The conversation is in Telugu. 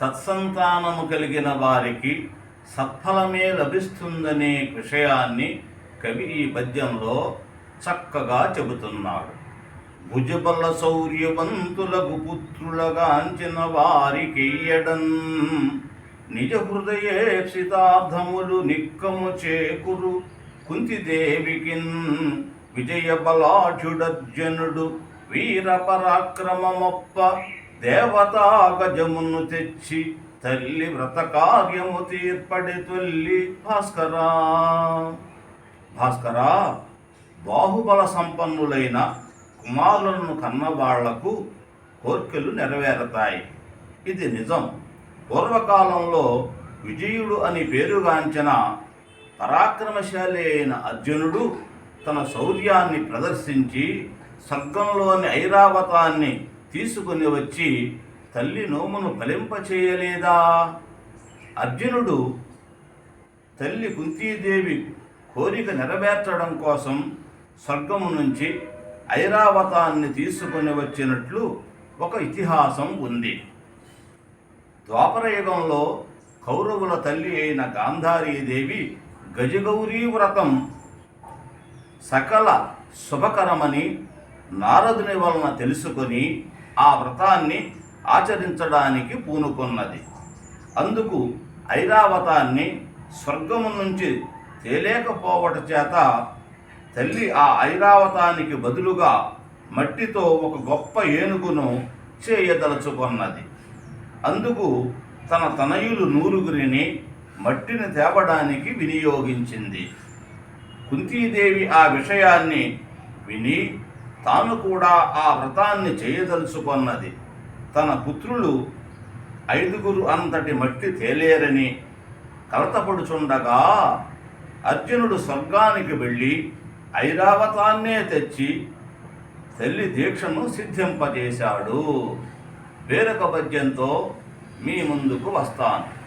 సత్సంతానము కలిగిన వారికి సత్ఫలమే లభిస్తుందనే విషయాన్ని కవి ఈ పద్యంలో చక్కగా చెబుతున్నాడు. భుజబల శౌర్యవంతులకు పుత్రులగాంచిన వారికెయ్యడం నిజ హృదయేప్సితార్థములు నిక్కము చేకురు కుంతిదేవికిన్ విజయ బలాఢ్యుడర్జనుడు వీర పరాక్రమమొప్ప దేవతా గజమును తెచ్చి తల్లి వ్రత కార్యము తీర్పడి తొల్లి భాస్కరా. భాస్కరా బాహుబల సంపన్నులైన కుమారులను కన్నవాళ్ళకు కోర్కెలు నెరవేరతాయి. ఇది నిజం. పూర్వకాలంలో విజయుడు అని పేరుగాంచిన పరాక్రమశాలి అయిన అర్జునుడు తన శౌర్యాన్ని ప్రదర్శించి స్వర్గంలోని ఐరావతాన్ని తీసుకుని వచ్చి తల్లి నోమును ఫలింపచేయలేదా? అర్జునుడు తల్లి కుంతీదేవి కోరిక నెరవేర్చడం కోసం స్వర్గము నుంచి ఐరావతాన్ని తీసుకొని వచ్చినట్లు ఒక ఇతిహాసం ఉంది. ద్వాపరయుగంలో కౌరవుల తల్లి అయిన గాంధారీదేవి గజగౌరీ వ్రతం సకల శుభకరమని నారదుని వలన తెలుసుకొని ఆ వ్రతాన్ని ఆచరించడానికి పూనుకున్నది. అందుకు ఐరావతాన్ని స్వర్గము నుంచి తేలేకపోవట చేత తల్లి ఆ ఐరావతానికి బదులుగా మట్టితో ఒక గొప్ప ఏనుగును చేయదలుచుకున్నది. అందుకు తన తనయులు నూరుగురిని మట్టిని తేవడానికి వినియోగించింది. కుంతీదేవి ఆ విషయాన్ని విని తాను కూడా ఆ వ్రతాన్ని చేయదలుచుకున్నది. తన పుత్రులు ఐదుగురు అంతటి మట్టి తేలేరని కలతపడుచుండగా అర్జునుడు స్వర్గానికి వెళ్ళి ఐరావతాన్నే తెచ్చి తల్లి దీక్షను సిద్ధింపజేశాడు. వేరొక పద్యంతో మీ ముందుకు వస్తాను.